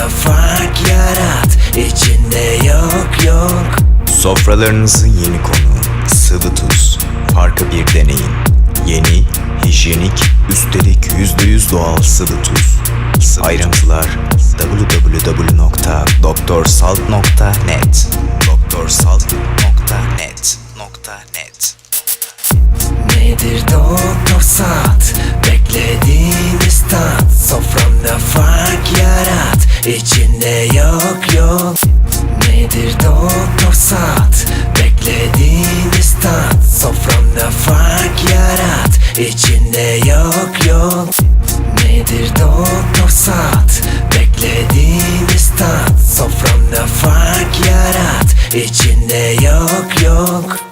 Arada fark yarat içinde yok yok. Sofralarınızın yeni konuğu Sıvı Tuz. Farkı bir deneyin. Yeni, hijyenik, üstelik %100 doğal sıvı tuz. Ayrıntılar www.doktorsalt.net doktorsalt.net .net. Nedir doktor salt? Beklediğimiz tat. Soframda fark İçinde yok yok Nedir doktor saat? Beklediğiniz tat Soframda fark yarat. İçinde yok yok Nedir doktor saat? Beklediğiniz tat Soframda fark yarat. İçinde yok yok